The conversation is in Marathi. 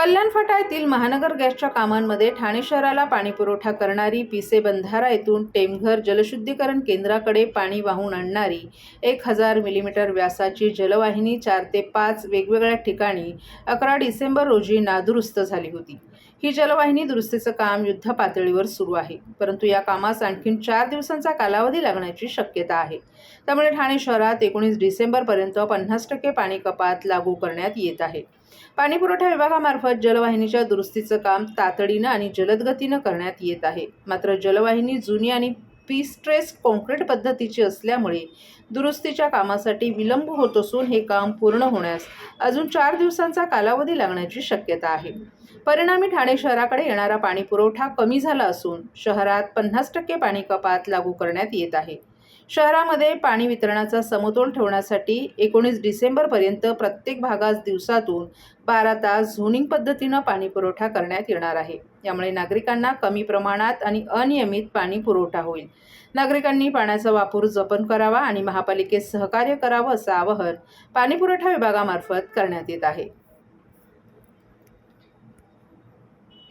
कल्याण फाटा येथील महानगर गॅसच्या कामांमध्ये ठाणे शहराला पाणी पुरवठा करणारी पिसे बंधारा येथून टेमघर जलशुद्धीकरण केंद्राकडे पाणी वाहून आणणारी एक हजार मिलीमीटर व्यासाची जलवाहिनी चार ते पाच वेगवेगळ्या ठिकाणी अकरा डिसेंबर रोजी नादुरुस्त झाली होती. ही जलवाहिनी दुरुस्तीचं काम युद्ध पातळीवर सुरू आहे. परंतु या कामास आणखी चार दिवसांचा कालावधी लागण्याची शक्यता आहे. त्यामुळे ठाणे शहरात एकोणीस डिसेंबरपर्यंत पन्नास टक्के पाणी कपात लागू करण्यात येत आहे. पाणी पुरवठा विभागामार्फत जलवाहिनीच्या दुरुस्तीचं काम तातडीनं आणि जलद गतीनं करण्यात येत आहे. मात्र जलवाहिनी जुनी आणि पीस्ट्रेस कॉन्क्रीट पद्धतीची असल्यामुळे दुरुस्तीच्या कामासाठी विलंब होत असून हे काम पूर्ण होण्यास अजून चार दिवसांचा कालावधी लागण्याची शक्यता आहे. परिणामी ठाणे शहराकडे येणारा पाणी पुरवठा कमी झाला असून शहरात पन्नास टक्के पाणी कपात लागू करण्यात येत आहे. शहरामध्ये पाणी वितरणाचा समतोल ठेवण्यासाठी एकोणीस डिसेंबरपर्यंत प्रत्येक भागास दिवसातून बारा तास झोनिंग पद्धतीनं पाणी पुरवठा करण्यात येणार आहे. यामुळे नागरिकांना कमी प्रमाणात आणि अनियमित पाणी पुरवठा होईल. नागरिकांनी पाण्याचा वापर जपन करावा आणि महापालिकेत सहकार्य करावं असं आवाहन पाणीपुरवठा विभागामार्फत करण्यात येत आहे.